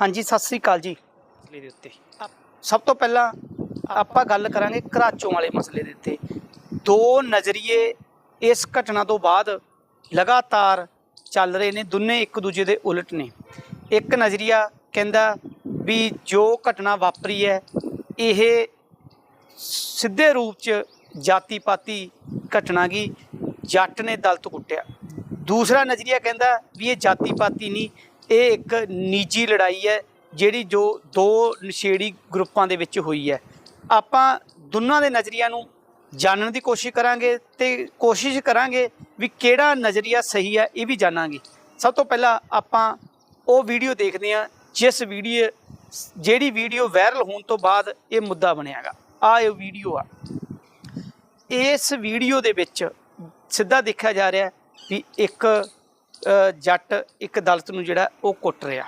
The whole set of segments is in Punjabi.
ਹਾਂਜੀ ਸਤਿ ਸ੍ਰੀ ਅਕਾਲ ਜੀ। ਮਸਲੇ ਦੇ ਉੱਤੇ। ਸਭ ਤੋਂ ਪਹਿਲਾਂ ਆਪਾਂ ਗੱਲ ਕਰਾਂਗੇ ਘਰਾਚੋਂ ਵਾਲੇ ਮਸਲੇ ਦੇ ਉੱਤੇ। ਦੋ ਨਜ਼ਰੀਏ ਇਸ ਘਟਨਾ ਤੋਂ ਬਾਅਦ ਲਗਾਤਾਰ ਚੱਲ ਰਹੇ ਨੇ ਦੋਨੇ ਇੱਕ ਦੂਜੇ ਦੇ ਉਲਟ ਨੇ। ਇੱਕ ਨਜ਼ਰੀਆ ਕਹਿੰਦਾ ਵੀ ਜੋ ਘਟਨਾ ਵਾਪਰੀ ਹੈ ਇਹ ਸਿੱਧੇ ਰੂਪ ਚ ਜਾਤੀ ਪਾਤੀ ਘਟਨਾ ਗੀ ਜੱਟ ਨੇ ਦਲਤ ਕੁੱਟਿਆ। ਦੂਸਰਾ ਨਜ਼ਰੀਆ ਕਹਿੰਦਾ ਵੀ ਇਹ ਜਾਤੀ ਪਾਤੀ ਨਹੀਂ ਇਹ ਇੱਕ ਨਿੱਜੀ ਲੜਾਈ ਹੈ, ਜਿਹੜੀ ਜੋ ਦੋ ਨਸ਼ੇੜੀ ਗਰੁੱਪਾਂ ਦੇ ਵਿੱਚ ਹੋਈ ਹੈ। ਆਪਾਂ ਦੋਨਾਂ ਦੇ ਨਜ਼ਰੀਆਂ ਨੂੰ ਜਾਣਨ ਦੀ ਕੋਸ਼ਿਸ਼ ਕਰਾਂਗੇ ਤੇ ਕੋਸ਼ਿਸ਼ ਕਰਾਂਗੇ ਵੀ ਕਿਹੜਾ ਨਜ਼ਰੀਆ ਸਹੀ ਹੈ, ਇਹ ਵੀ ਜਾਣਾਂਗੇ। ਸਭ ਤੋਂ ਪਹਿਲਾਂ ਆਪਾਂ ਉਹ ਵੀਡੀਓ ਦੇਖਦੇ ਹਾਂ, ਜਿਸ ਵੀਡੀਓ, ਜਿਹੜੀ ਵੀਡੀਓ ਵਾਇਰਲ ਹੋਣ ਤੋਂ ਬਾਅਦ ਇਹ ਮੁੱਦਾ ਬਣਿਆਗਾ। ਆ ਇਹ ਵੀਡੀਓ ਆ। ਇਸ ਵੀਡੀਓ ਦੇ ਵਿੱਚ ਸਿੱਧਾ ਦੇਖਿਆ ਜਾ ਰਿਹਾ ਵੀ ਇੱਕ ਜੱਟ ਇੱਕ ਦਲਿਤ ਨੂੰ ਜਿਹੜਾ ਉਹ ਕੁੱਟ ਰਿਹਾ।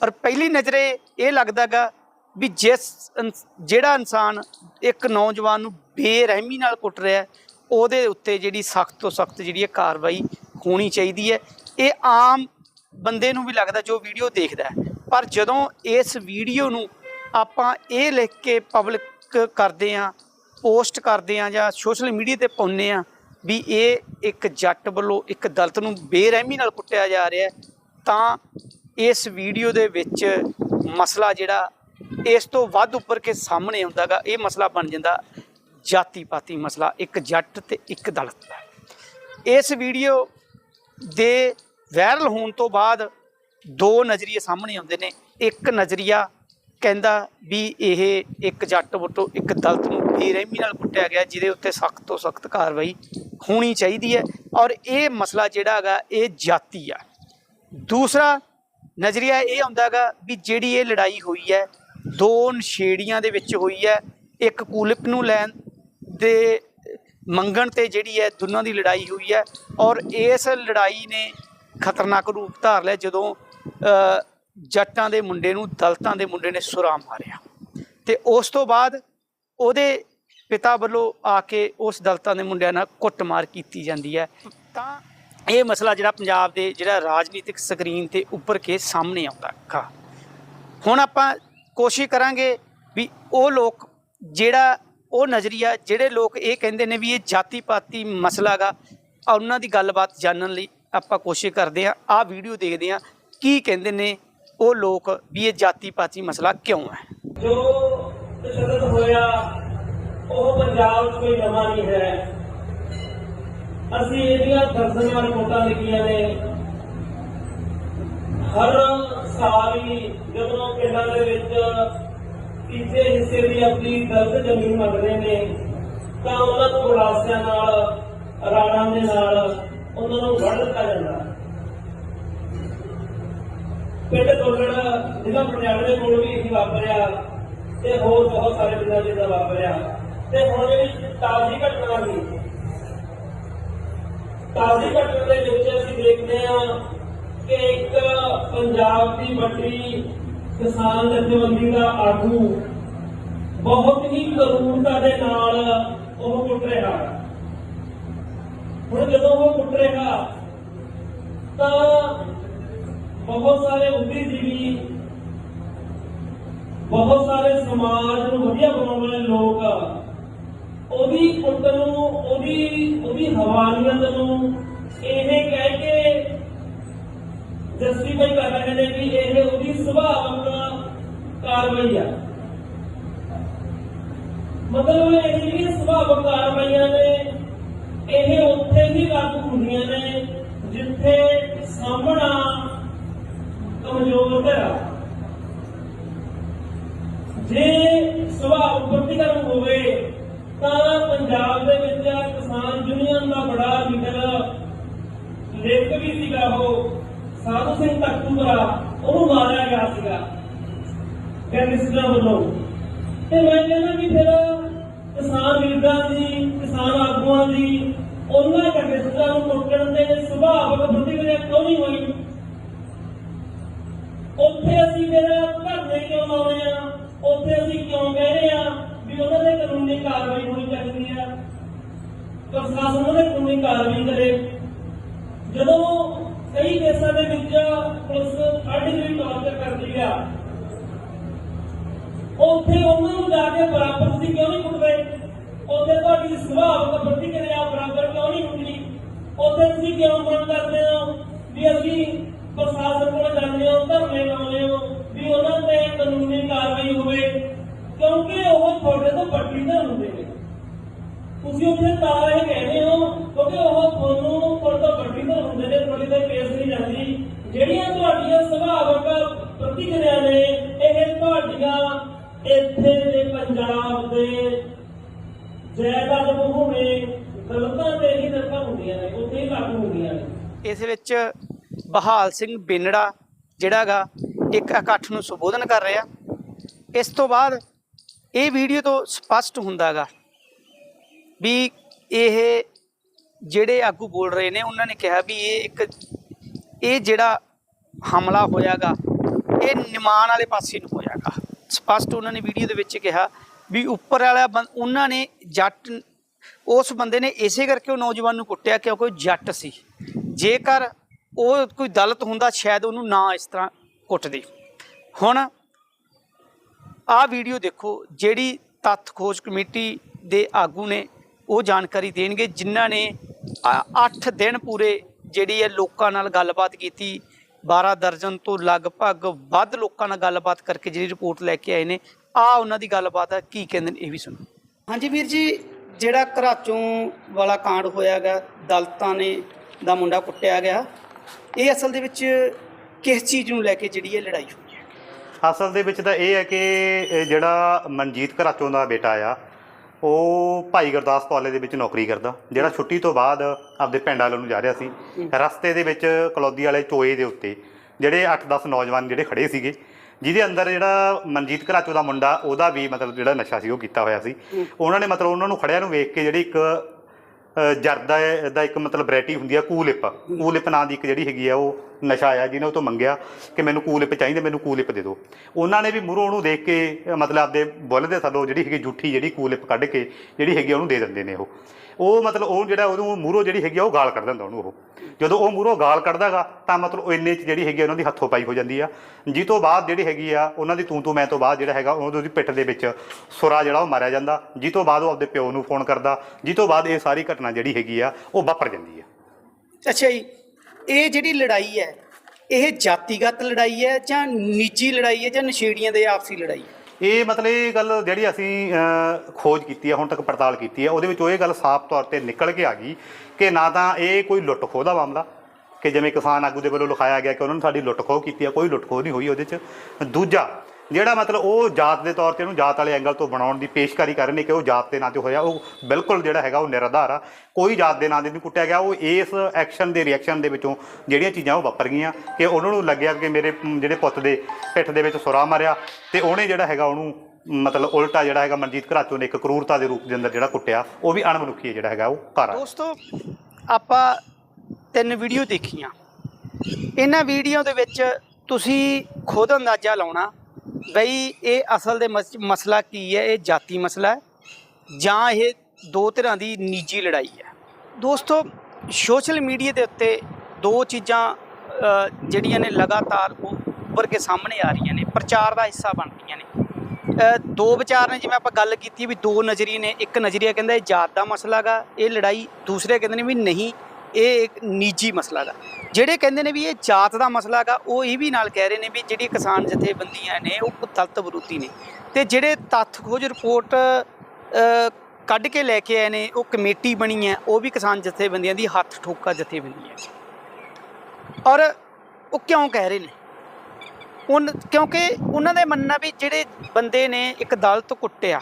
ਪਰ ਪਹਿਲੀ ਨਜ਼ਰੇ ਇਹ ਲੱਗਦਾਗਾ ਵੀ ਜਿਸ ਇਨਸ- ਜਿਹੜਾ ਇਨਸਾਨ ਇੱਕ ਨੌਜਵਾਨ ਨੂੰ ਬੇਰਹਿਮੀ ਨਾਲ ਕੁੱਟ ਰਿਹਾ ਉਹਦੇ ਉੱਤੇ ਜਿਹੜੀ ਸਖਤ ਤੋਂ ਸਖਤ ਜਿਹੜੀ ਹੈ ਕਾਰਵਾਈ ਹੋਣੀ ਚਾਹੀਦੀ ਹੈ। ਇਹ ਆਮ ਬੰਦੇ ਨੂੰ ਵੀ ਲੱਗਦਾ ਜੋ ਵੀਡੀਓ ਦੇਖਦਾ ਪਰ ਜਦੋਂ ਇਸ ਵੀਡੀਓ ਨੂੰ ਆਪਾਂ ਇਹ ਲਿਖ ਕੇ ਪਬਲਿਕ ਕਰਦੇ ਆ ਪੋਸਟ ਕਰਦੇ ਆ ਜਾਂ ਸੋਸ਼ਲ ਮੀਡੀਆ ਤੇ ਪਾਉਂਦੇ ਆ ਵੀ ਇਹ ਇੱਕ ਜੱਟ ਵੱਲੋਂ ਇੱਕ ਦਲਤ ਨੂੰ ਬੇਰਹਿਮੀ ਨਾਲ ਕੁੱਟਿਆ ਜਾ ਰਿਹਾ ਤਾਂ ਇਸ ਵੀਡੀਓ ਦੇ ਵਿੱਚ ਮਸਲਾ ਜਿਹੜਾ ਇਸ ਤੋਂ ਵੱਧ ਉੱਪਰ ਕੇ ਸਾਹਮਣੇ ਆਉਂਦਾਗਾ, ਇਹ ਮਸਲਾ ਬਣ ਜਾਂਦਾ ਜਾਤੀ ਪਾਤੀ ਮਸਲਾ, ਇੱਕ ਜੱਟ ਤੇ ਇੱਕ ਦਲਤ ਦਾ। ਇਸ ਵੀਡੀਓ ਦੇ ਵਾਇਰਲ ਹੋਣ ਤੋਂ ਬਾਅਦ ਦੋ ਨਜ਼ਰੀਏ ਸਾਹਮਣੇ ਆਉਂਦੇ ਨੇ। ਇੱਕ ਨਜ਼ਰੀਆ ਕਹਿੰਦਾ ਵੀ ਇਹ ਇੱਕ ਜੱਟ ਵੱਟੋ ਇੱਕ ਦਲਤ ਨੂੰ ਬੇਰਹਿਮੀ ਨਾਲ ਕੁੱਟਿਆ ਗਿਆ, ਜਿਹਦੇ ਉੱਤੇ ਸਖਤ ਤੋਂ ਸਖਤ ਕਾਰਵਾਈ ਹੋਣੀ ਚਾਹੀਦੀ ਹੈ ਔਰ ਇਹ ਮਸਲਾ ਜਿਹੜਾ ਹੈਗਾ, ਇਹ ਜਾਤੀ ਆ। ਦੂਸਰਾ ਨਜ਼ਰੀਆ ਇਹ ਆਉਂਦਾ ਹੈਗਾ ਵੀ ਜਿਹੜੀ ਇਹ ਲੜਾਈ ਹੋਈ ਹੈ, ਦੋ ਨਸ਼ੇੜੀਆਂ ਦੇ ਵਿੱਚ ਹੋਈ ਹੈ, ਇੱਕ ਕੂਲਿਪ ਨੂੰ ਲੈਣ ਦੇ ਮੰਗਣ ਤੇ ਜਿਹੜੀ ਹੈ ਦੋਨਾਂ ਦੀ ਲੜਾਈ ਹੋਈ ਹੈ ਔਰ ਇਸ ਲੜਾਈ ਨੇ ਖਤਰਨਾਕ ਰੂਪ ਧਾਰ ਲਿਆ ਜਦੋਂ ਜੱਟਾਂ ਦੇ ਮੁੰਡੇ ਨੂੰ ਦਲਤਾਂ ਦੇ ਮੁੰਡੇ ਨੇ ਸੁਰਾ ਮਾਰਿਆ। ਤੇ ਉਸ ਤੋਂ ਬਾਅਦ ਉਹਦੇ ਪਿਤਾ ਵੱਲੋਂ ਆ ਕੇ ਉਸ ਦਲਤਾਂ ਦੇ ਮੁੰਡਿਆਂ ਨਾਲ ਕੁੱਟਮਾਰ ਕੀਤੀ ਜਾਂਦੀ ਹੈ। ਤਾਂ ਇਹ ਮਸਲਾ ਜਿਹੜਾ ਪੰਜਾਬ ਦੇ ਜਿਹੜਾ ਰਾਜਨੀਤਿਕ ਸਕਰੀਨ ਤੇ ਉੱਪਰ ਕੇ ਸਾਹਮਣੇ ਆਉਂਦਾ ਹੈ। ਹੁਣ ਆਪਾਂ ਕੋਸ਼ਿਸ਼ ਕਰਾਂਗੇ ਵੀ ਉਹ ਲੋਕ ਜਿਹੜਾ ਉਹ ਨਜ਼ਰੀਆ, ਜਿਹੜੇ ਲੋਕ ਇਹ ਕਹਿੰਦੇ ਨੇ ਵੀ ਇਹ ਜਾਤੀ ਪਾਤੀ ਮਸਲਾ ਗਾ ਉਹਨਾਂ ਦੀ ਗੱਲਬਾਤ ਜਾਣਨ ਲਈ ਆਪਾਂ ਕੋਸ਼ਿਸ਼ ਕਰਦੇ ਆ ਆ ਵੀਡੀਓ ਦੇਖਦੇ ਆ ਕੀ ਕਹਿੰਦੇ ਨੇ ਉਹ ਲੋਕ ਵੀ ਇਹ ਜਾਤੀ ਪਾਤੀ ਮਸਲਾ ਕਿਉਂ ਹੈ। ਜੋ ਤਸ਼ੱਦਦ ਹੋਇਆ ਉਹ ਪੰਜਾਬ 'ਚ ਕੋਈ ਨਵਾਂ ਨਹੀਂ ਹੈ। ਅਸੀਂ ਇਹਦੀਆਂ ਦਰਜਨਾਂ ਰਿਪੋਰਟਾਂ ਲਿਖੀਆਂ ਨੇ। ਹਰ ਸਾਲ ਹੀ ਜਦੋਂ ਪਿੰਡਾਂ ਦੇ ਵਿੱਚ ਤੀਜੇ ਹਿੱਸੇ ਦੀ ਆਪਣੀ ਦਰਦ ਜ਼ਮੀਨ ਮੰਗਦੇ ਨੇ, ਤਾਂ ਉਹਨਾਂ ਨੂੰ ਖੁਲਾਸਿਆਂ ਨਾਲ, ਰਾੜਾਂ ਦੇ ਨਾਲ ਉਹਨਾਂ ਨੂੰ ਵੜ ਦਿੱਤਾ ਜਾਂਦਾ। ਪਿੰਡ ਕੋਲੜ ਜ਼ਿਲ੍ਹਾ ਪਟਿਆਲੇ ਕੋਲ ਵੀ ਇਹੀ ਵਾਪਰਿਆ ਤੇ ਹੋਰ ਬਹੁਤ ਸਾਰੇ ਪਿੰਡਾਂ ਜਿੱਦਾਂ ਵਾਪਰਿਆ। ਤੇ ਹੁਣ ਜਿਹੜੀ ਤਾਜ਼ੀ ਘਟਨਾ ਵੀ। ਤਾਜ਼ੀ ਘਟਨਾ ਦੇ ਵਿੱਚ ਅਸੀਂ ਦੇਖਦੇ ਹਾਂ ਕਿ ਇੱਕ ਪੰਜਾਬ ਦੀ ਵੱਡੀ ਕਿਸਾਨ ਜਥੇਬੰਦੀ ਦਾ ਆਗੂ ਬਹੁਤ ਹੀ ਕਰੂਰਤਾ ਦੇ ਨਾਲ ਉਹ ਕੁੱਟ ਰਿਹਾ। ਹੁਣ ਜਦੋਂ ਉਹ ਕੁੱਟ ਰਿਹਾ, ਤਾਂ ਬਹੁਤ ਸਾਰੇ ਬੁੱਧੀਜੀਵੀ, ਬਹੁਤ ਸਾਰੇ ਸਮਾਜ ਨੂੰ ਵਧੀਆ ਬਣਾਉਣ ਵਾਲੇ ਲੋਕ ਉਹਦੀ ਕੁੱਟ ਨੂੰ, ਉਹਦੀ ਉਹਦੀ ਹਵਾਨੀਅਤ ਨੂੰ ਇਹ ਕਹਿ ਕੇ ਜਸਟੀਫਾਈ ਕਰ ਰਹੇ ਨੇ ਕਿ ਇਹ ਉਹਦੀ ਸੁਭਾਵਕ ਕਾਰਵਾਈ ਆ। ਮਤਲਬ ਇਹ ਜਿਹੜੀਆਂ ਸੁਭਾਵਕ ਕਾਰਵਾਈਆਂ ਨੇ, ਇਹ ਉੱਥੇ ਹੀ ਲਾਗੂ ਹੁੰਦੀਆਂ ਨੇ, ਜਿੱਥੇ ਸਾਹਮਣਾ ਕਮਜ਼ੋਰ ਹੈ ਜੇ ਸੁਭਾਅ ਪ੍ਰਤੀਕਰਮ ਹੋਵੇ ਤਾਂ ਪੰਜਾਬ ਦੇ ਵਿੱਚ ਕਿਸਾਨ ਯੂਨੀਅਨ ਦਾ ਬੜਾ ਲੀਡਰ ਲੇਖ ਵੀ ਸੀਗਾ ਉਹ। ਸਾਧੂ ਸਿੰਘ ਤਖਤੂਪੁਰਾ, ਉਹਨੂੰ ਮਾਰਿਆ ਗਿਆ ਸੀਗਾ। ਗੈਂਗਸਟਰਾਂ ਵੱਲੋਂ। ਤੇ ਮੈਂ ਕਹਿੰਦਾ ਵੀ ਫਿਰ ਕਿਸਾਨ ਲੀਡਰਾਂ ਦੀ, ਕਿਸਾਨ ਆਗੂਆਂ ਦੀ ਉਹਨਾਂ ਗੈਂਗਸਟਰਾਂ ਨੂੰ ਕੁੱਟਣ ਦੇ ਸੁਭਾਵਕ ਪ੍ਰਤੀਕਿਰਿਆ ਕਿਉਂ ਨਹੀਂ ਹੋਈ ਉੱਥੇ ਅਸੀਂ ਫਿਰ ਧਰਨੇ ਕਿਉਂ ਲਾਉਣੇ ਆ ਉੱਥੇ ਅਸੀਂ ਕਿਉਂ ਕਹਿ ਰਹੇ ਆ ਵੀ ਉਹਨਾਂ ਦੇ ਕਾਨੂੰਨੀ ਕਾਰਵਾਈ ਹੋਣੀ ਚਾਹੀਦੀ ਆ ਪ੍ਰਸ਼ਾਸਨ ਉਹਨਾਂ ਦੇ ਕਾਰਵਾਈ ਕਰੇ ਜਦੋਂ ਕਈ ਕੇਸਾਂ ਦੇ ਵਿੱਚ ਪੁਲਿਸ ਥਰਡ ਡਿਗਰੀ ਕਰਦੀ ਆ। ਉੱਥੇ ਉਹਨਾਂ ਨੂੰ ਜਾ ਕੇ ਬਰਾਬਰ ਤੁਸੀਂ ਕਿਉਂ ਨਹੀਂ ਕੁੱਟਦੇ? ਉੱਥੇ ਤੁਹਾਡੀ ਸੁਭਾਵਿਕ ਪ੍ਰਤੀਕਿਰਿਆ ਬਰਾਬਰ ਕਿਉਂ ਨਹੀਂ ਹੁੰਦੀ? ਉੱਥੇ ਤੁਸੀਂ ਕਿਉਂ ਮੰਗ ਕਰਦੇ ਹੋ ਵੀ ਅਸੀਂ ਪ੍ਰਸ਼ਾਸਨ ਕੋਲ ਜਾਂਦੇ ਹਾਂ, ਧਰਨੇ ਲਾਉਂਦੇ ਹੋ ਵੀ ਉਹਨਾਂ ਤੇ ਕਾਨੂੰਨੀ ਕਾਰਵਾਈ ਹੋਵੇ? ਕਿਉਂਕਿ ਉਹ ਤੁਹਾਡੇ ਤੋਂ ਵੱਡੀ ਤਾਂ ਹੁੰਦੇ ਨੇ। ਤੁਸੀਂ ਉੱਥੇ ਤਾਂ ਇਹ ਕਹਿੰਦੇ ਹੋ, ਕਿਉਂਕਿ ਉਹ ਤੁਹਾਨੂੰ ਤੁਹਾਡੇ ਤੋਂ ਵੱਡੀ ਤਾਂ ਹੁੰਦੇ ਨੇ, ਤੁਹਾਡੇ ਤੇ ਕੇਸ ਨਹੀਂ ਜਾਂਦੀ। ਜਿਹੜੀਆਂ ਤੁਹਾਡੀਆਂ ਸੁਭਾਵਿਕ ਪ੍ਰਤੀਕਿਰਿਆ ਨੇ, ਇਹ ਤੁਹਾਡੀਆਂ ਇੱਥੇ ਦੇ ਪੰਜਾਬ ਦੇ ਜਾਇਦਾਦ ਭੂਮੀ ਦਲਤਾਂ ਤੇ ਹੀ ਨਿਰਭਰ ਹੁੰਦੀਆਂ ਨੇ, ਉੱਥੇ ਹੀ ਲਾਗੂ ਹੁੰਦੀਆਂ ਨੇ। ਇਸ ਵਿੱਚ ਬਹਾਲ ਸਿੰਘ ਬੇਨੜਾ ਜਿਹੜਾਗਾ ਇੱਕ ਇਕੱਠ ਨੂੰ ਸੰਬੋਧਨ ਕਰ ਰਿਹਾ। ਇਸ ਤੋਂ ਬਾਅਦ ਇਹ ਵੀਡੀਓ ਤੋਂ ਸਪਸ਼ਟ ਹੁੰਦਾਗਾ ਵੀ ਇਹ ਜਿਹੜੇ ਆਗੂ ਬੋਲ ਰਹੇ ਨੇ, ਉਹਨਾਂ ਨੇ ਕਿਹਾ ਵੀ ਇਹ ਇੱਕ ਇਹ ਜਿਹੜਾ ਹਮਲਾ ਹੋਇਆਗਾ, ਇਹ ਨਿਮਾਨ ਵਾਲੇ ਪਾਸੇ ਨੂੰ ਹੋਇਆਗਾ। ਸਪਸ਼ਟ ਉਹਨਾਂ ਨੇ ਵੀਡੀਓ ਦੇ ਵਿੱਚ ਕਿਹਾ ਵੀ ਉੱਪਰ ਵਾਲਾ ਬੰ- ਉਹਨਾਂ ਨੇ ਜੱਟ ਉਸ ਬੰਦੇ ਨੇ ਇਸੇ ਕਰਕੇ ਉਹ ਨੌਜਵਾਨ ਨੂੰ ਕੁੱਟਿਆ ਕਿਉਂਕਿ ਉਹ ਜੱਟ ਸੀ। ਜੇਕਰ ਉਹ ਕੋਈ ਦਲਤ ਹੁੰਦਾ, ਸ਼ਾਇਦ ਉਹਨੂੰ ਨਾ ਇਸ ਤਰ੍ਹਾਂ ਕੁੱਟਦੇ। ਹੁਣ ਆਹ ਵੀਡੀਓ ਦੇਖੋ, ਜਿਹੜੀ ਤੱਥ ਖੋਜ ਕਮੇਟੀ ਦੇ ਆਗੂ ਨੇ ਉਹ ਜਾਣਕਾਰੀ ਦੇਣਗੇ ਜਿਨ੍ਹਾਂ ਨੇ 8 ਦਿਨ ਪੂਰੇ ਜਿਹੜੀ ਹੈ ਲੋਕਾਂ ਨਾਲ ਗੱਲਬਾਤ ਕੀਤੀ। 12 ਦਰਜਨ ਤੋਂ ਲਗਭਗ ਵੱਧ ਲੋਕਾਂ ਨਾਲ ਗੱਲਬਾਤ ਕਰਕੇ ਜਿਹੜੀ ਰਿਪੋਰਟ ਲੈ ਕੇ ਆਏ ਨੇ ਆ ਉਹਨਾਂ ਦੀ ਗੱਲਬਾਤ ਹੈ ਕੀ ਕਹਿੰਦੇ ਨੇ ਇਹ ਵੀ ਸੁਣੋ। ਹਾਂਜੀ ਵੀਰ ਜੀ ਜਿਹੜਾ ਘਰਾਚੋਂ ਵਾਲਾ ਕਾਂਡ ਹੋਇਆਗਾ ਦਲਤਾਂ ਨੇ ਦਾ ਮੁੰਡਾ ਕੁੱਟਿਆ ਗਿਆ ਇਹ ਅਸਲ ਦੇ ਵਿੱਚ ਕਿਸ ਚੀਜ਼ ਨੂੰ ਲੈ ਕੇ ਜਿਹੜੀ ਇਹ ਲੜਾਈ ਹੋਈ ਹੈ? ਅਸਲ ਦੇ ਵਿੱਚ ਤਾਂ ਇਹ ਹੈ ਕਿ ਜਿਹੜਾ ਮਨਜੀਤ ਘਰਾਚੋਂ ਦਾ ਬੇਟਾ ਆ ਉਹ ਭਾਈ ਗੁਰਦਾਸ ਕਾਲਜ ਦੇ ਵਿੱਚ ਨੌਕਰੀ ਕਰਦਾ ਜਿਹੜਾ ਛੁੱਟੀ ਤੋਂ ਬਾਅਦ ਆਪਦੇ ਪਿੰਡ ਵੱਲ ਨੂੰ ਜਾ ਰਿਹਾ ਸੀ। ਰਸਤੇ ਦੇ ਵਿੱਚ ਕਲੌਦੀ ਵਾਲੇ ਚੋਏ ਦੇ ਉੱਤੇ ਜਿਹੜੇ 8-10 ਨੌਜਵਾਨ ਜਿਹੜੇ ਖੜੇ ਸੀਗੇ ਜਿਹਦੇ ਅੰਦਰ ਜਿਹੜਾ ਮਨਜੀਤ ਘਰਾਚੋਂ ਦਾ ਮੁੰਡਾ ਉਹਦਾ ਵੀ ਮਤਲਬ ਜਿਹੜਾ ਨਸ਼ਾ ਸੀ ਉਹ ਕੀਤਾ ਹੋਇਆ ਸੀ। ਉਹਨਾਂ ਨੇ ਮਤਲਬ ਉਹਨਾਂ ਨੂੰ ਖੜਿਆਂ ਨੂੰ ਵੇਖ ਕੇ ਜਿਹੜੀ ਇੱਕ ਜਰਦਾ ਦਾ ਇੱਕ ਮਤਲਬ ਵੈਰਾਈਟੀ ਹੁੰਦੀ ਆ ਕੂਲਿਪ। ਕੂਲਿਪ ਨਾਂ ਦੀ ਇੱਕ ਜਿਹੜੀ ਹੈਗੀ ਆ, ਉਹ ਨਸ਼ਾ ਆ ਜਿਹਨੇ ਉਹ ਤੋਂ ਮੰਗਿਆ ਕਿ ਮੈਨੂੰ ਕੂਲਿਪ ਚਾਹੀਦਾ, ਮੈਨੂੰ ਕੂਲਿਪ ਦੇ ਦਿਓ। ਉਹਨਾਂ ਨੇ ਵੀ ਮੂਹਰੋਂ ਉਹਨੂੰ ਦੇਖ ਕੇ ਮਤਲਬ ਆਪਦੇ ਬੁੱਲ ਦੇ ਥੱਲੋਂ ਜਿਹੜੀ ਹੈਗੀ ਜੂਠੀ ਜਿਹੜੀ ਕੂਲਿਪ ਕੱਢ ਕੇ, ਜਿਹੜੀ ਹੈਗੀ ਆ ਉਹਨੂੰ ਦੇ ਦਿੰਦੇ ਨੇ ਉਹ। ਉਹ ਮਤਲਬ ਉਹ ਜਿਹੜਾ ਉਹਨੂੰ ਮੂਹਰੋਂ ਜਿਹੜੀ ਹੈਗੀ ਆ, ਉਹ ਗਾਲ ਕੱਢ ਦਿੰਦਾ ਉਹਨੂੰ ਉਹ। ਜਦੋਂ ਉਹ ਮੂਹਰੋਂ ਗਾਲ ਕੱਢਦਾਗਾ, ਤਾਂ ਮਤਲਬ ਉਹ ਇੰਨੇ ਚ ਜਿਹੜੀ ਹੈਗੀ ਆ, ਉਹਨਾਂ ਦੀ ਹੱਥੋਂ ਪਾਈ ਹੋ ਜਾਂਦੀ ਆ। ਜੀ ਤੋਂ ਬਾਅਦ ਜਿਹੜੀ ਹੈਗੀ ਆ, ਉਹਨਾਂ ਦੀ ਤੂੰ ਤੂੰ ਮੈਂ ਤੋਂ ਬਾਅਦ ਜਿਹੜਾ ਹੈਗਾ ਉਹਦੀ ਪਿੱਠ ਦੇ ਵਿੱਚ ਸੁਰਾ ਜਿਹੜਾ ਉਹ ਮਾਰਿਆ ਜਾਂਦਾ। ਜੀ ਤੋਂ ਬਾਅਦ ਉਹ ਆਪਦੇ ਪਿਓ ਨੂੰ ਫੋਨ ਕਰਦਾ। ਜੀ ਤੋਂ ਬਾਅਦ ਇਹ ਸਾਰੀ ਘਟਨਾ ਜਿਹੜੀ ਹੈਗੀ ਆ, ਉਹ ਵਾਪਰ ਜਾਂਦੀ ਆ। ਅੱਛਾ ਜੀ, ਇਹ ਜਿਹੜੀ ਲੜਾਈ ਹੈ, ਇਹ ਜਾਤੀਗਤ ਲੜਾਈ ਹੈ ਜਾਂ ਨਿੱਜੀ ਲੜਾਈ ਹੈ ਜਾਂ ਨਸ਼ੇੜੀਆਂ ਦੇ ਆਪਸੀ ਲੜਾਈ ਹੈ? ਇਹ ਮਤਲਬ ਇਹ ਗੱਲ ਜਿਹੜੀ ਅਸੀਂ ਖੋਜ ਕੀਤੀ ਹੈ ਹੁਣ ਤੱਕ ਪੜਤਾਲ ਕੀਤੀ ਹੈ ਉਹਦੇ ਵਿੱਚ ਉਹ ਇਹ ਗੱਲ ਸਾਫ਼ ਤੌਰ ਤੇ ਨਿਕਲ ਕੇ ਆ ਗਈ ਕਿ ਨਾ ਤਾਂ ਇਹ ਕੋਈ ਲੁੱਟ ਖੋਹ ਦਾ ਮਾਮਲਾ, ਕਿ ਜਿਵੇਂ ਕਿਸਾਨ ਆਗੂ ਦੇ ਵੱਲੋਂ ਲਿਖਾਇਆ ਗਿਆ ਕਿ ਉਹਨਾਂ ਨੇ ਸਾਡੀ ਲੁੱਟ ਖੋਹ ਕੀਤੀ ਹੈ ਕੋਈ ਲੁੱਟ ਖੋਹ ਨਹੀਂ ਹੋਈ ਉਹਦੇ 'ਚ। ਦੂਜਾ ਜਿਹੜਾ ਮਤਲਬ ਉਹ ਜਾਤ ਦੇ ਤੌਰ ਤੇ ਉਹਨੂੰ ਜਾਤ ਵਾਲੇ ਐਂਗਲ ਤੋਂ ਬਣਾਉਣ ਦੀ ਪੇਸ਼ਕਾਰੀ ਕਰ ਰਹੇ ਨੇ ਕਿ ਉਹ ਜਾਤ ਦੇ ਨਾਂ ਤੇ ਹੋਇਆ, ਉਹ ਬਿਲਕੁਲ ਜਿਹੜਾ ਹੈਗਾ ਉਹ ਨਿਰਾਧਾਰ ਆ। ਕੋਈ ਜਾਤ ਦੇ ਨਾਂ ਦੇ ਨਹੀਂ ਕੁੱਟਿਆ ਗਿਆ, ਉਹ ਇਸ ਐਕਸ਼ਨ ਦੇ ਰਿਐਕਸ਼ਨ ਦੇ ਵਿੱਚੋਂ ਜਿਹੜੀਆਂ ਚੀਜ਼ਾਂ ਉਹ ਵਾਪਰ ਗਈਆਂ ਕਿ ਉਹਨਾਂ ਨੂੰ ਲੱਗਿਆ ਕਿ ਮੇਰੇ ਜਿਹੜੇ ਪੁੱਤ ਦੇ ਪਿੱਠ ਦੇ ਵਿੱਚ ਸੁਰਾ ਮਾਰਿਆ ਤੇ ਉਹਨੇ ਜਿਹੜਾ ਹੈਗਾ ਉਹਨੂੰ ਮਤਲਬ ਉਲਟਾ ਜਿਹੜਾ ਹੈਗਾ ਮਨਜੀਤ ਘਰਾਚੋ ਨੇ ਇੱਕ ਕਰੂਰਤਾ ਦੇ ਰੂਪ ਦੇ ਅੰਦਰ ਜਿਹੜਾ ਕੁੱਟਿਆ, ਉਹ ਵੀ ਅਣਮਨੁੱਖੀ ਜਿਹੜਾ ਹੈਗਾ ਉਹ ਘਰ ਦੋਸਤੋ, ਆਪਾਂ ਤਿੰਨ ਵੀਡੀਓ ਦੇਖੀਆਂ। ਇਹਨਾਂ ਵੀਡੀਓ ਦੇ ਵਿੱਚ ਤੁਸੀਂ ਖੁਦ ਅੰਦਾਜ਼ਾ ਲਾਉਣਾ ਬਈ ਇਹ ਅਸਲ ਦੇ ਮਸ- ਮਸਲਾ ਕੀ ਹੈ? ਇਹ ਜਾਤੀ ਮਸਲਾ ਹੈ ਜਾਂ ਇਹ ਦੋ ਤਰ੍ਹਾਂ ਦੀ ਨਿੱਜੀ ਲੜਾਈ ਹੈ? ਦੋਸਤੋ, ਸੋਸ਼ਲ ਮੀਡੀਆ ਦੇ ਉੱਤੇ ਦੋ ਚੀਜ਼ਾਂ ਜਿਹੜੀਆਂ ਨੇ ਲਗਾਤਾਰ ਉਹ ਉੱਭਰ ਕੇ ਸਾਹਮਣੇ ਆ ਰਹੀਆਂ ਨੇ, ਪ੍ਰਚਾਰ ਦਾ ਹਿੱਸਾ ਬਣ ਰਹੀਆਂ ਨੇ। ਦੋ ਵਿਚਾਰ ਨੇ, ਜਿਵੇਂ ਆਪਾਂ ਗੱਲ ਕੀਤੀ ਵੀ ਦੋ ਨਜ਼ਰੀਏ ਨੇ, ਇੱਕ ਨਜ਼ਰੀਆ ਕਹਿੰਦਾ ਇਹ ਜਾਤ ਦਾ ਮਸਲਾ ਗਾ ਇਹ ਲੜਾਈ ਦੂਸਰੇ ਕਹਿੰਦੇ ਨੇ ਵੀ ਨਹੀਂ ਇਹ ਇੱਕ ਨਿੱਜੀ ਮਸਲਾ ਗਾ। ਜਿਹੜੇ ਕਹਿੰਦੇ ਨੇ ਵੀ ਇਹ ਜਾਤ ਦਾ ਮਸਲਾ ਗਾ, ਉਹ ਇਹ ਵੀ ਨਾਲ ਕਹਿ ਰਹੇ ਨੇ ਵੀ ਜਿਹੜੀ ਕਿਸਾਨ ਜਥੇਬੰਦੀਆਂ ਨੇ, ਉਹ ਦਲਤ ਵਿਰੋਧੀ ਨੇ। ਤੇ ਜਿਹੜੇ ਤੱਥ ਖੋਜ ਰਿਪੋਰਟ ਕੱਢ ਕੇ ਲੈ ਕੇ ਆਏ ਨੇ, ਉਹ ਕਮੇਟੀ ਬਣੀ ਹੈ, ਉਹ ਵੀ ਕਿਸਾਨ ਜਥੇਬੰਦੀਆਂ ਦੀ ਹੱਥ ਠੋਕਾ ਜਥੇਬੰਦੀ ਹੈ ਔਰ ਉਹ ਕਿਉਂ ਕਹਿ ਰਹੇ ਨੇ? ਉਨ, ਕਿਉਂਕਿ ਉਹਨਾਂ ਦੇ ਮੰਨਣਾ ਵੀ ਜਿਹੜੇ ਬੰਦੇ ਨੇ ਇੱਕ ਦਲਤ ਕੁੱਟਿਆ,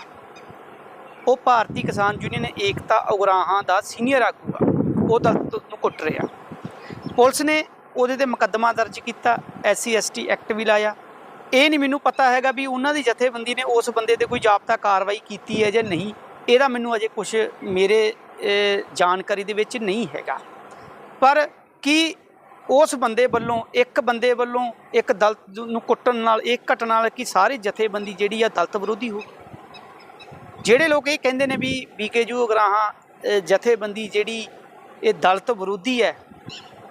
ਉਹ ਭਾਰਤੀ ਕਿਸਾਨ ਯੂਨੀਅਨ ਏਕਤਾ ਉਗਰਾਹਾਂ ਦਾ ਸੀਨੀਅਰ ਆਗੂ ਆ। ਉਹ ਦਲਤ ਨੂੰ ਕੁੱਟ ਰਿਹਾ। ਪੁਲਿਸ ਨੇ ਉਹਦੇ ਤੇ ਮੁਕੱਦਮਾ ਦਰਜ ਕੀਤਾ ਐਸਸੀ ਐਸਟੀ ਐਕਟ ਵੀ ਲਾਇਆ। ਇਹ ਨਹੀਂ ਮੈਨੂੰ ਪਤਾ ਹੈਗਾ ਵੀ ਉਹਨਾਂ ਦੀ ਜਥੇਬੰਦੀ ਨੇ ਉਸ ਬੰਦੇ ਤੇ ਕੋਈ ਜਾਬਤਾ ਕਾਰਵਾਈ ਕੀਤੀ ਹੈ ਜਾਂ ਨਹੀਂ। ਇਹਦਾ ਮੈਨੂੰ ਅਜੇ ਕੁਝ ਮੇਰੇ ਜਾਣਕਾਰੀ ਦੇ ਵਿੱਚ ਨਹੀਂ ਹੈਗਾ। ਪਰ ਕੀ ਉਸ ਬੰਦੇ ਵੱਲੋਂ ਇੱਕ ਬੰਦੇ ਵੱਲੋਂ ਇੱਕ ਦਲਤ ਨੂੰ ਕੁੱਟਣ ਨਾਲ ਇਹ ਘਟਨਾ ਨਾਲ ਕੀ ਸਾਰੀ ਜਥੇਬੰਦੀ ਜਿਹੜੀ ਆ ਦਲਤ ਵਿਰੋਧੀ ਹੋ ਜਿਹੜੇ ਲੋਕ ਇਹ ਕਹਿੰਦੇ ਨੇ ਵੀ ਬੀਕੇਯੂ ਅਗਰਾਹਾਂ ਅਹ, ਜਥੇਬੰਦੀ ਜਿਹੜੀ ਇਹ ਦਲਤ ਵਿਰੋਧੀ ਹੈ।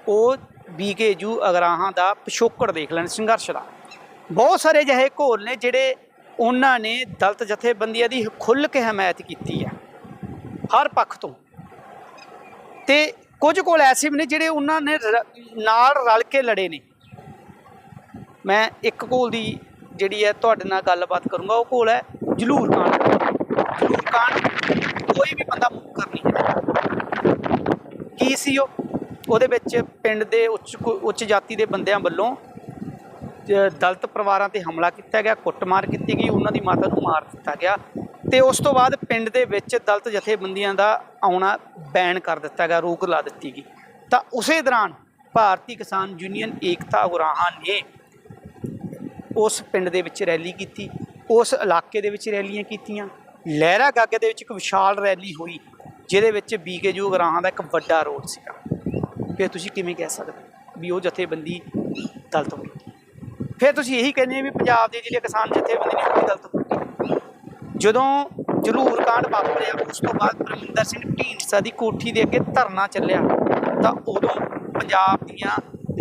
ਉਹ ਬੀਕੇਯੂ ਅਗਰਾਹਾਂ ਦਾ ਪਿਛੋਕੜ ਦੇਖ ਲੈਣ, ਸੰਘਰਸ਼ ਦਾ। ਬਹੁਤ ਸਾਰੇ ਅਜਿਹੇ ਘੋਲ ਨੇ ਜਿਹੜੇ ਉਹਨਾਂ ਨੇ ਦਲਤ ਜਥੇਬੰਦੀਆਂ ਦੀ ਖੁੱਲ੍ਹ ਕੇ ਹਮਾਇਤ ਕੀਤੀ ਹੈ, ਹਰ ਪੱਖ ਤੋਂ। ਤੇ ਕੁਝ ਕੋਲ ਐਸੇ ਵੀ ਨੇ ਜਿਹੜੇ ਉਹਨਾਂ ਨੇ ਰ- ਨਾਲ ਰਲ ਕੇ ਲੜੇ ਨੇ। ਮੈਂ ਇੱਕ ਕੋਲ ਦੀ ਜਿਹੜੀ ਹੈ ਤੁਹਾਡੇ ਨਾਲ ਗੱਲਬਾਤ ਕਰੂੰਗਾ, ਉਹ ਕੋਲ ਹੈ ਜਲੂਰ ਕਾਂਡ। ਜਲੂਰ ਕਾਂਡ ਕੋਈ ਵੀ ਬੰਦਾ ਮੁੱਕਰ ਨਹੀਂ ਕੀ ਸੀ ਉਹ? ਉਹਦੇ ਵਿੱਚ ਪਿੰਡ ਦੇ ਉੱਚ ਕੋ- ਉੱਚ ਜਾਤੀ ਦੇ ਬੰਦਿਆਂ ਵੱਲੋਂ ਦਲਤ ਪਰਿਵਾਰਾਂ ਤੇ ਹਮਲਾ ਕੀਤਾ ਗਿਆ, ਕੁੱਟਮਾਰ ਕੀਤੀ ਗਈ, ਉਹਨਾਂ ਦੀ ਮਾਤਾ ਨੂੰ ਮਾਰ ਦਿੱਤਾ ਗਿਆ ਤੇ ਉਸ ਤੋਂ ਬਾਅਦ ਪਿੰਡ ਦੇ ਵਿੱਚ ਦਲਤ ਜਥੇਬੰਦੀਆਂ ਦਾ ਆਉਣਾ ਬੈਨ ਕਰ ਦਿੱਤਾ ਗਿਆ, ਰੋਕ ਲਾ ਦਿੱਤੀ ਗਈ। ਤਾਂ ਉਸੇ ਦੌਰਾਨ ਭਾਰਤੀ ਕਿਸਾਨ ਯੂਨੀਅਨ ਏਕਤਾ ਉਗਰਾਹਾਂ ਨੇ ਉਸ ਪਿੰਡ ਦੇ ਵਿੱਚ ਰੈਲੀ ਕੀਤੀ, ਉਸ ਇਲਾਕੇ ਦੇ ਵਿੱਚ ਰੈਲੀਆਂ ਕੀਤੀਆਂ, ਲਹਿਰਾ ਗਾਗੇ ਦੇ ਵਿੱਚ ਇੱਕ ਵਿਸ਼ਾਲ ਰੈਲੀ ਹੋਈ। ਜਿਹਦੇ ਵਿੱਚ ਬੀਕੇਯੂ ਗਰਾਹਾਂ ਦਾ ਇੱਕ ਵੱਡਾ ਰੋਲ ਸੀਗਾ। ਫਿਰ ਤੁਸੀਂ ਕਿਵੇਂ ਕਹਿ ਸਕਦੇ ਵੀ ਉਹ ਜਥੇਬੰਦੀ ਦਲਿਤ ਹੋਈ ਫਿਰ ਤੁਸੀਂ ਇਹੀ ਕਹਿੰਦੇ ਵੀ ਪੰਜਾਬ ਦੇ ਜਿਹੜੇ ਕਿਸਾਨ ਜਥੇਬੰਦੀ ਨੇ ਉਹ ਵੀ ਦਲਿਤ ਹੋਈ ਜਦੋਂ ਜਲੂਰ ਕਾਂਡ ਵਾਪਰਿਆ, ਉਸ ਤੋਂ ਬਾਅਦ ਪਰਮਿੰਦਰ ਸਿੰਘ ਢੀਂਡਸਾ ਦੀ ਕੋਠੀ ਦੇ ਅੱਗੇ ਧਰਨਾ ਚੱਲਿਆ, ਤਾਂ ਉਦੋਂ ਪੰਜਾਬ ਦੀਆਂ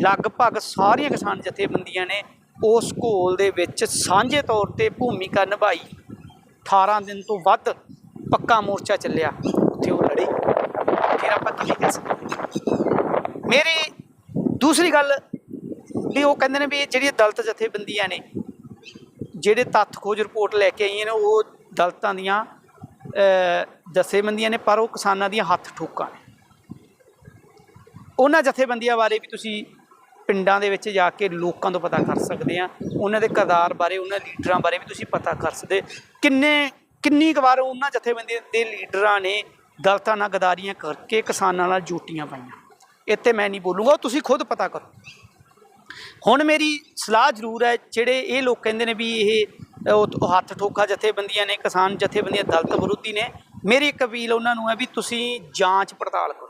ਲਗਭਗ ਸਾਰੀਆਂ ਕਿਸਾਨ ਜਥੇਬੰਦੀਆਂ ਨੇ ਉਸ ਘੋਲ ਦੇ ਵਿੱਚ ਸਾਂਝੇ ਤੌਰ ਤੇ ਭੂਮਿਕਾ ਨਿਭਾਈ। 18 ਦਿਨ ਤੋਂ ਵੱਧ ਪੱਕਾ ਮੋਰਚਾ ਚੱਲਿਆ। ਫਿਰ ਆਪਾਂ ਕੀ ਕਹਿ ਸਕਦੇ ਮੇਰੀ ਦੂਸਰੀ ਗੱਲ ਵੀ ਉਹ ਕਹਿੰਦੇ ਨੇ ਵੀ ਜਿਹੜੀਆਂ ਦਲਤ ਜਥੇਬੰਦੀਆਂ ਨੇ, ਜਿਹੜੇ ਤੱਥ ਖੋਜ ਰਿਪੋਰਟ ਲੈ ਕੇ ਆਈਆਂ ਨੇ, ਉਹ ਦਲਤਾਂ ਦੀਆਂ ਜਥੇਬੰਦੀਆਂ ਨੇ, ਪਰ ਉਹ ਕਿਸਾਨਾਂ ਦੀਆਂ ਹੱਥ ਠੋਕਾਂ ਨੇ। ਉਹਨਾਂ ਜਥੇਬੰਦੀਆਂ ਬਾਰੇ ਵੀ ਤੁਸੀਂ ਪਿੰਡਾਂ ਦੇ ਵਿੱਚ ਜਾ ਕੇ ਲੋਕਾਂ ਤੋਂ ਪਤਾ ਕਰ ਸਕਦੇ ਆ ਉਹਨਾਂ ਦੇ ਕਿਰਦਾਰ ਬਾਰੇ, ਉਹਨਾਂ ਲੀਡਰਾਂ ਬਾਰੇ ਵੀ ਤੁਸੀਂ ਪਤਾ ਕਰ ਸਕਦੇ। ਕਿੰਨੇ, ਕਿੰਨੀ ਕੁ ਵਾਰ ਉਹਨਾਂ ਜਥੇਬੰਦੀਆਂ ਦੇ ਲੀਡਰਾਂ ਨੇ ਦਲਤਾਂ ਨਾਲ ਗਦਾਰੀਆਂ ਕਰਕੇ ਕਿਸਾਨਾਂ ਨਾਲ ਜੂਟੀਆਂ ਪਾਈਆਂ। ਇੱਥੇ ਮੈਂ ਨਹੀਂ ਬੋਲੂੰਗਾ, ਤੁਸੀਂ ਖੁਦ ਪਤਾ ਕਰੋ। ਹੁਣ ਮੇਰੀ ਸਲਾਹ ਜ਼ਰੂਰ ਹੈ, ਜਿਹੜੇ ਇਹ ਲੋਕ ਕਹਿੰਦੇ ਨੇ ਵੀ ਇਹ, ਉਹ ਹੱਥ ਠੋਕਾ ਜਥੇਬੰਦੀਆਂ ਨੇ, ਕਿਸਾਨ ਜਥੇਬੰਦੀਆਂ, ਦਲਤ ਵਿਰੋਧੀ ਨੇ, ਮੇਰੀ ਇੱਕ ਅਪੀਲ ਉਹਨਾਂ ਨੂੰ ਹੈ ਵੀ ਤੁਸੀਂ ਜਾਂਚ ਪੜਤਾਲ ਕਰੋ।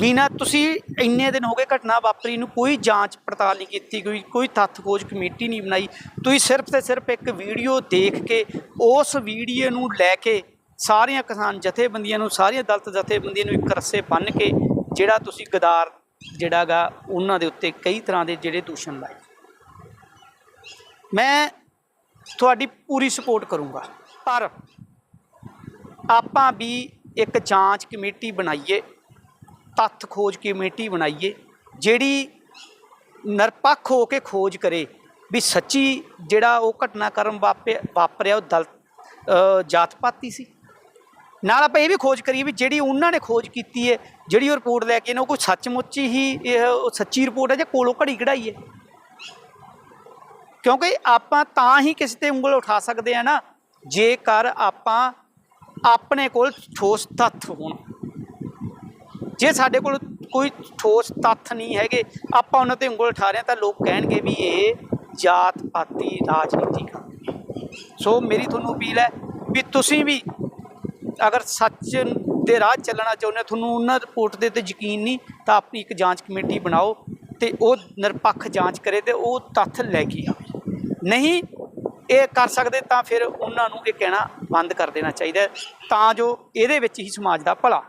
ਵੀ ਨਾ ਤੁਸੀਂ ਇੰਨੇ ਦਿਨ ਹੋ ਗਏ ਘਟਨਾ ਵਾਪਰੀ ਨੂੰ ਕੋਈ ਜਾਂਚ ਪੜਤਾਲ ਨਹੀਂ ਕੀਤੀ ਕੋਈ ਕੋਈ ਤੱਥ ਖੋਜ ਕਮੇਟੀ ਨਹੀਂ ਬਣਾਈ। ਤੁਸੀਂ ਸਿਰਫ ਤੇ ਸਿਰਫ ਇੱਕ ਵੀਡੀਓ ਦੇਖ ਕੇ, ਉਸ ਵੀਡੀਓ ਨੂੰ ਲੈ ਕੇ ਸਾਰੀਆਂ ਕਿਸਾਨ ਜਥੇਬੰਦੀਆਂ ਨੂੰ, ਸਾਰੀਆਂ ਦਲਤ ਜਥੇਬੰਦੀਆਂ ਨੂੰ ਇੱਕ ਰੱਸੇ ਬੰਨ੍ਹ ਕੇ ਜਿਹੜਾ ਤੁਸੀਂ ਗਦਾਰ ਜਿਹੜਾਗਾ, ਉਹਨਾਂ ਦੇ ਉੱਤੇ ਕਈ ਤਰ੍ਹਾਂ ਦੇ ਜਿਹੜੇ ਦੂਸ਼ਣ ਲਾਏ। ਮੈਂ ਤੁਹਾਡੀ ਪੂਰੀ ਸਪੋਰਟ ਕਰੂੰਗਾ, ਪਰ ਆਪਾਂ ਵੀ ਇੱਕ ਜਾਂਚ ਕਮੇਟੀ ਬਣਾਈਏ, ਤੱਥ ਖੋਜ ਕਮੇਟੀ ਬਣਾਈਏ, ਜਿਹੜੀ ਨਿਰਪੱਖ ਹੋ ਕੇ ਖੋਜ ਕਰੇ ਵੀ ਸੱਚੀ ਜਿਹੜਾ ਉਹ ਘਟਨਾਕ੍ਰਮ ਵਾਪੇ ਵਾਪਰਿਆ ਉਹ ਦਲ ਜਾਤ ਪਾਤੀ ਸੀ। ਨਾਲ ਆਪਾਂ ਇਹ ਵੀ ਖੋਜ ਕਰੀਏ ਵੀ ਜਿਹੜੀ ਉਹਨਾਂ ਨੇ ਖੋਜ ਕੀਤੀ ਹੈ ਜਿਹੜੀ ਉਹ ਰਿਪੋਰਟ ਲੈ ਕੇ ਇਹਨਾਂ ਉਹ ਕੋਈ ਸੱਚਮੁੱਚ ਹੀ, ਇਹ ਸੱਚੀ ਰਿਪੋਰਟ ਹੈ ਜਾਂ ਕੋਲੋਂ ਘੜੀ ਕਢਾਈ ਹੈ ਕਿਉਂਕਿ ਆਪਾਂ ਤਾਂ ਹੀ ਕਿਸੇ ਤੇ ਉਂਗਲ ਉਠਾ ਸਕਦੇ ਆ ਨਾ, ਜੇਕਰ ਆਪਾਂ ਆਪਣੇ ਕੋਲ ਠੋਸ ਤੱਥ ਹੋਣ। ਜੇ ਸਾਡੇ ਕੋਲ ਕੋਈ ਠੋਸ ਤੱਥ ਨਹੀਂ ਹੈਗੇ, ਆਪਾਂ ਉਹਨਾਂ ਤੇ ਉਂਗਲ ਉਠਾ ਰਹੇ ਹਾਂ ਤਾਂ ਲੋਕ ਕਹਿਣਗੇ ਵੀ ਇਹ ਜਾਤ ਪਾਤੀ ਰਾਜਨੀਤੀ ਕਰ ਸੋ ਮੇਰੀ ਤੁਹਾਨੂੰ ਅਪੀਲ ਹੈ ਵੀ ਤੁਸੀਂ ਵੀ ਅਗਰ ਸੱਚ ਦੇ ਰਾਹ ਚੱਲਣਾ ਚਾਹੁੰਦੇ ਤੁਹਾਨੂੰ ਉਹਨਾਂ ਰਿਪੋਰਟ ਦੇ 'ਤੇ ਯਕੀਨ ਨਹੀਂ, ਤਾਂ ਆਪਣੀ ਇੱਕ ਜਾਂਚ ਕਮੇਟੀ ਬਣਾਓ ਤੇ ਉਹ ਨਿਰਪੱਖ ਜਾਂਚ ਕਰੇ ਤੇ ਉਹ ਤੱਥ ਲੈ ਕੇ ਆਵੇ। ਨਹੀਂ ਇਹ ਕਰ ਸਕਦੇ ਤਾਂ ਫਿਰ ਉਹਨਾਂ ਨੂੰ ਇਹ ਕਹਿਣਾ ਬੰਦ ਕਰ ਦੇਣਾ ਚਾਹੀਦਾ ਤਾਂ ਜੋ ਇਹਦੇ ਵਿੱਚ ਹੀ ਸਮਾਜ ਦਾ ਭਲਾ